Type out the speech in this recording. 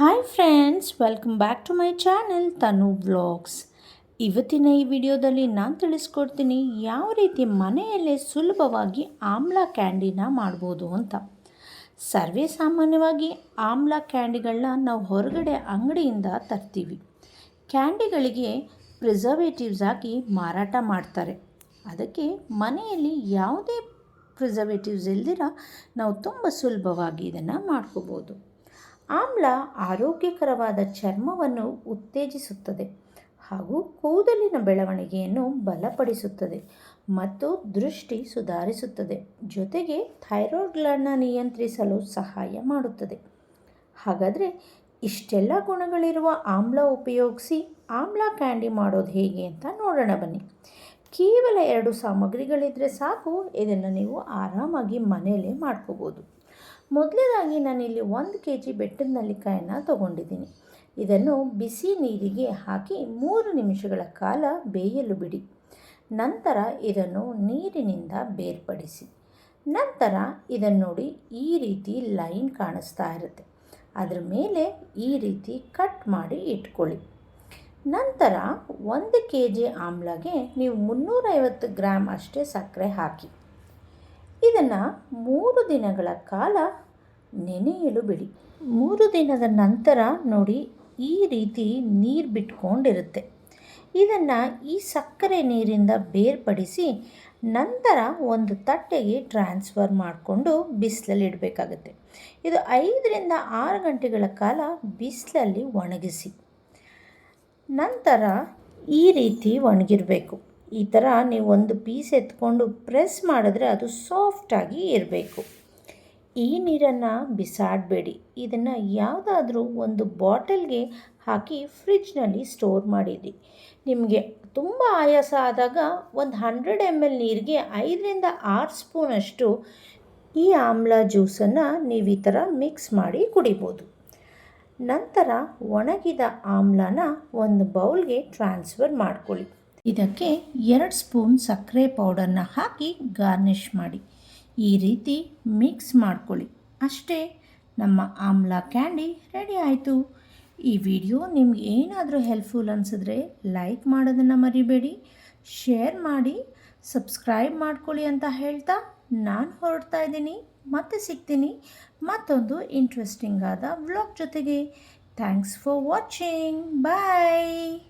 Hi friends welcome back to my channel Tanu vlogs ಇವತ್ತಿನ ಈ ವಿಡಿಯೋದಲ್ಲಿ ನಾನು ತಿಳಿಸ್ಕೊಡ್ತೀನಿ ಯಾವ ರೀತಿ ಮನೆಯಲ್ಲೇ ಸುಲಭವಾಗಿ ಆಮ್ಲ ಕ್ಯಾಂಡಿನ ಮಾಡ್ಬೋದು ಅಂತ. ಸರ್ವೇ ಸಾಮಾನ್ಯವಾಗಿ ಆಮ್ಲ ಕ್ಯಾಂಡಿಗಳನ್ನ ನಾವು ಹೊರಗಡೆ ಅಂಗಡಿಯಿಂದ ತರ್ತೀವಿ. ಕ್ಯಾಂಡಿಗಳಿಗೆ ಪ್ರಿಸರ್ವೇಟಿವ್ಸ್ ಆಗಿ ಮಾರಾಟ ಮಾಡ್ತಾರೆ. ಅದಕ್ಕೆ ಮನೆಯಲ್ಲಿ ಯಾವುದೇ ಪ್ರಿಸರ್ವೇಟಿವ್ಸ್ ಇಲ್ದಿರ ನಾವು ತುಂಬ ಸುಲಭವಾಗಿ ಇದನ್ನು ಮಾಡ್ಕೋಬೋದು. ಆಮ್ಲ ಆರೋಗ್ಯಕರವಾದ ಚರ್ಮವನ್ನು ಉತ್ತೇಜಿಸುತ್ತದೆ ಹಾಗೂ ಕೂದಲಿನ ಬೆಳವಣಿಗೆಯನ್ನು ಬಲಪಡಿಸುತ್ತದೆ ಮತ್ತು ದೃಷ್ಟಿ ಸುಧಾರಿಸುತ್ತದೆ ಜೊತೆಗೆ ಥೈರಾಯ್ಡ್ಗಳನ್ನು ನಿಯಂತ್ರಿಸಲು ಸಹಾಯ ಮಾಡುತ್ತದೆ. ಹಾಗಾದರೆ ಇಷ್ಟೆಲ್ಲ ಗುಣಗಳಿರುವ ಆಮ್ಲ ಉಪಯೋಗಿಸಿ ಆಮ್ಲ ಕ್ಯಾಂಡಿ ಮಾಡೋದು ಹೇಗೆ ಅಂತ ನೋಡೋಣ ಬನ್ನಿ. ಕೇವಲ ಎರಡು ಸಾಮಗ್ರಿಗಳಿದ್ದರೆ ಸಾಕು, ಇದನ್ನು ನೀವು ಆರಾಮಾಗಿ ಮನೆಯಲ್ಲೇ ಮಾಡ್ಕೋಬೋದು. ಮೊದಲನೇದಾಗಿ ನಾನಿಲ್ಲಿ ಒಂದು ಕೆ ಜಿ ಬೆಟ್ಟದ ನಲ್ಲಿಕಾಯನ್ನು ತೊಗೊಂಡಿದ್ದೀನಿ. ಇದನ್ನು ಬಿಸಿ ನೀರಿಗೆ ಹಾಕಿ ಮೂರು ನಿಮಿಷಗಳ ಕಾಲ ಬೇಯಲು ಬಿಡಿ. ನಂತರ ಇದನ್ನು ನೀರಿನಿಂದ ಬೇರ್ಪಡಿಸಿ. ನಂತರ ಇದನ್ನು ನೋಡಿ ಈ ರೀತಿ ಲೈನ್ ಕಾಣಿಸ್ತಾ ಇರುತ್ತೆ. ಅದರ ಮೇಲೆ ಈ ರೀತಿ ಕಟ್ ಮಾಡಿ ಇಟ್ಕೊಳ್ಳಿ. ನಂತರ ಒಂದು ಕೆ ಜಿ ಆಮ್ಲಗೆ ನೀವು ಮುನ್ನೂರೈವತ್ತು ಗ್ರಾಮ್ ಅಷ್ಟೇ ಸಕ್ಕರೆ ಹಾಕಿ. ಇದನ್ನು ಮೂರು ದಿನಗಳ ಕಾಲ ನೆನೆಯಲು ಬಿಡಿ. ಮೂರು ದಿನದ ನಂತರ ನೋಡಿ, ಈ ರೀತಿ ನೀರು ಬಿಟ್ಕೊಂಡಿರುತ್ತೆ. ಇದನ್ನು ಈ ಸಕ್ಕರೆ ನೀರಿಂದ ಬೇರ್ಪಡಿಸಿ ನಂತರ ಒಂದು ತಟ್ಟೆಗೆ ಟ್ರಾನ್ಸ್ಫರ್ ಮಾಡಿಕೊಂಡು ಬಿಸಿಲಲ್ಲಿ ಇಡಬೇಕಾಗುತ್ತೆ. ಇದು ಐದರಿಂದ ಆರು ಗಂಟೆಗಳ ಕಾಲ ಬಿಸಿಲಲ್ಲಿ ಒಣಗಿಸಿ ನಂತರ ಈ ರೀತಿ ಒಣಗಿರಬೇಕು. ಈ ಥರ ನೀವು ಒಂದು ಪೀಸ್ ಎತ್ಕೊಂಡು ಪ್ರೆಸ್ ಮಾಡಿದ್ರೆ ಅದು ಸಾಫ್ಟಾಗಿ ಇರಬೇಕು. ಈ ನೀರನ್ನು ಬಿಸಾಡಬೇಡಿ. ಇದನ್ನು ಯಾವುದಾದ್ರೂ ಒಂದು ಬಾಟಲ್ಗೆ ಹಾಕಿ ಫ್ರಿಜ್ನಲ್ಲಿ ಸ್ಟೋರ್ ಮಾಡಿಡಿ ನಿಮಗೆ ತುಂಬ ಆಯಾಸ ಆದಾಗ ಒಂದು ಹಂಡ್ರೆಡ್ ಎಂ ಎಲ್ ನೀರಿಗೆ ಐದರಿಂದ ಆರು ಸ್ಪೂನಷ್ಟು ಈ ಆಮ್ಲ ಜ್ಯೂಸನ್ನು ನೀವು ಈ ಥರ ಮಿಕ್ಸ್ ಮಾಡಿ ಕುಡಿಬೋದು. ನಂತರ ಒಣಗಿದ ಆಮ್ಲನ ಒಂದು ಬೌಲ್ಗೆ ಟ್ರಾನ್ಸ್ಫರ್ ಮಾಡ್ಕೊಳ್ಳಿ. ಇದಕ್ಕೆ ಎರಡು ಸ್ಪೂನ್ ಸಕ್ಕರೆ ಪೌಡರ್ನ ಹಾಕಿ ಗಾರ್ನಿಷ್ ಮಾಡಿ. ಈ ರೀತಿ ಮಿಕ್ಸ್ ಮಾಡ್ಕೊಳ್ಳಿ. ಅಷ್ಟೇ, ನಮ್ಮ ಆಮ್ಲ ಕ್ಯಾಂಡಿ ರೆಡಿ ಆಯಿತು. ಈ ವಿಡಿಯೋ ನಿಮ್ಗೆ ಏನಾದರೂ ಹೆಲ್ಪ್ಫುಲ್ ಅನಿಸಿದ್ರೆ ಲೈಕ್ ಮಾಡೋದನ್ನು ಮರಿಬೇಡಿ, ಶೇರ್ ಮಾಡಿ, ಸಬ್ಸ್ಕ್ರೈಬ್ ಮಾಡ್ಕೊಳ್ಳಿ ಅಂತ ಹೇಳ್ತಾ ನಾನು ಹೊರಡ್ತಾ ಇದ್ದೀನಿ. ಮತ್ತೆ ಸಿಗ್ತೀನಿ ಮತ್ತೊಂದು ಇಂಟ್ರೆಸ್ಟಿಂಗ್ ಆದ ವ್ಲಾಗ್ ಜೊತೆಗೆ. Thanks for watching. ಬಾಯ್!